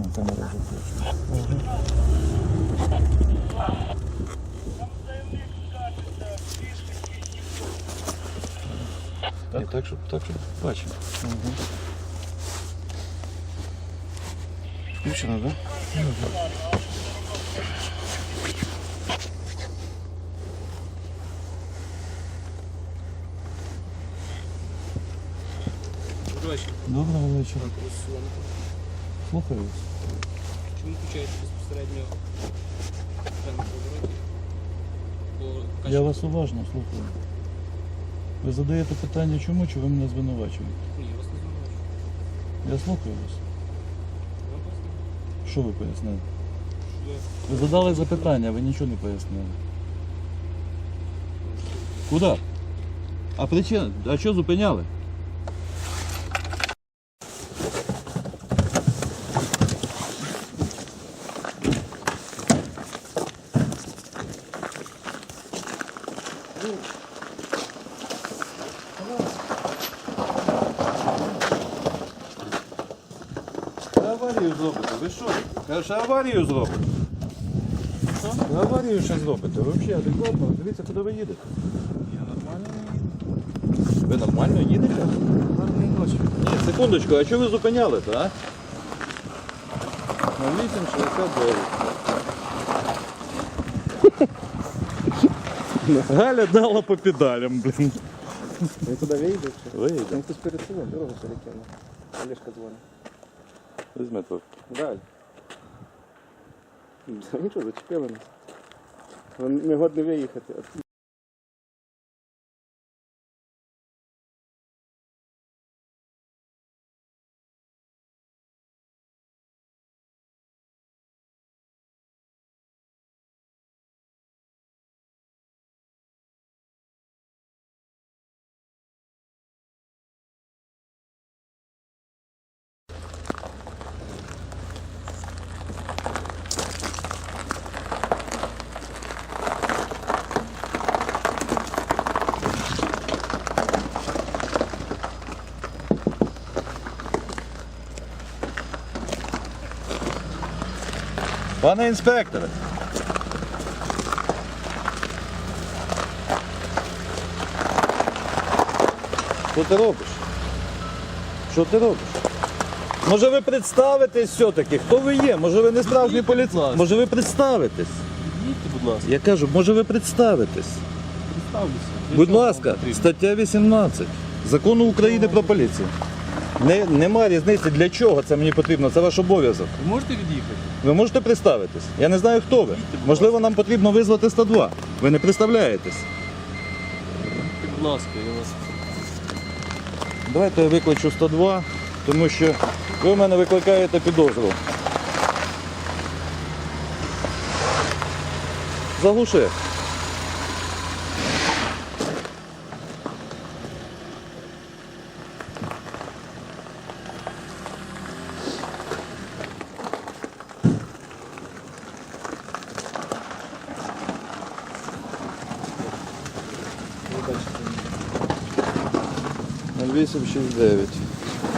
На камеру запишу. Так, так, щоб, так, щоб бачимо. Включено, так? Доброго вечора. Слухаю вас. Чому включаєте безпосередньо повороті? Я вас уважно слухаю. Ви задаєте питання чому, чи ви мене звинувачуєте? Ні, я вас не звинувачую. Я слухаю вас. Вам поясню, Що ви пояснили? що я Ви задали запитання, ви нічого не пояснили. Куди? А причина? А що зупиняли? Аварію зробите, ви що? Каже, аварію зробите. Аварію ще зробите. Ви взагалі адекватно, дивіться, куди ви їдете. Я нормально їду. Ви нормально їдете? Ні, секундочку, а чого ви зупиняли-то, а? На 8,69. Галя дала по педалям. Ви куди виїдете? Виїде. Там хтось перед собою дорогу перекинув. Олежка дзвонить. Візьми тут. Далі. Нічого, зачепили нас. Не годні виїхати. Пане інспекторе. Що ти робиш? Що ти робиш? Може ви представитесь все-таки? Хто ви є? Може ви не справжній поліцейський? Може ви представитесь? Їдьте, будь ласка, Я кажу, може ви представитесь? представлюся. Для Будь чого вам ласка, потрібно? стаття 18 Закону України про поліцію. Не, нема різниці для чого це мені потрібно, це ваш обов'язок. Ви можете від'їхати? Ви можете представитись? Я не знаю, хто ви. Можливо, нам потрібно визвати 102. Ви не представляєтесь. Будь ласка, я вас. Давайте я викличу 102, тому що ви в мене викликаєте підозру. Заглуши. 0869.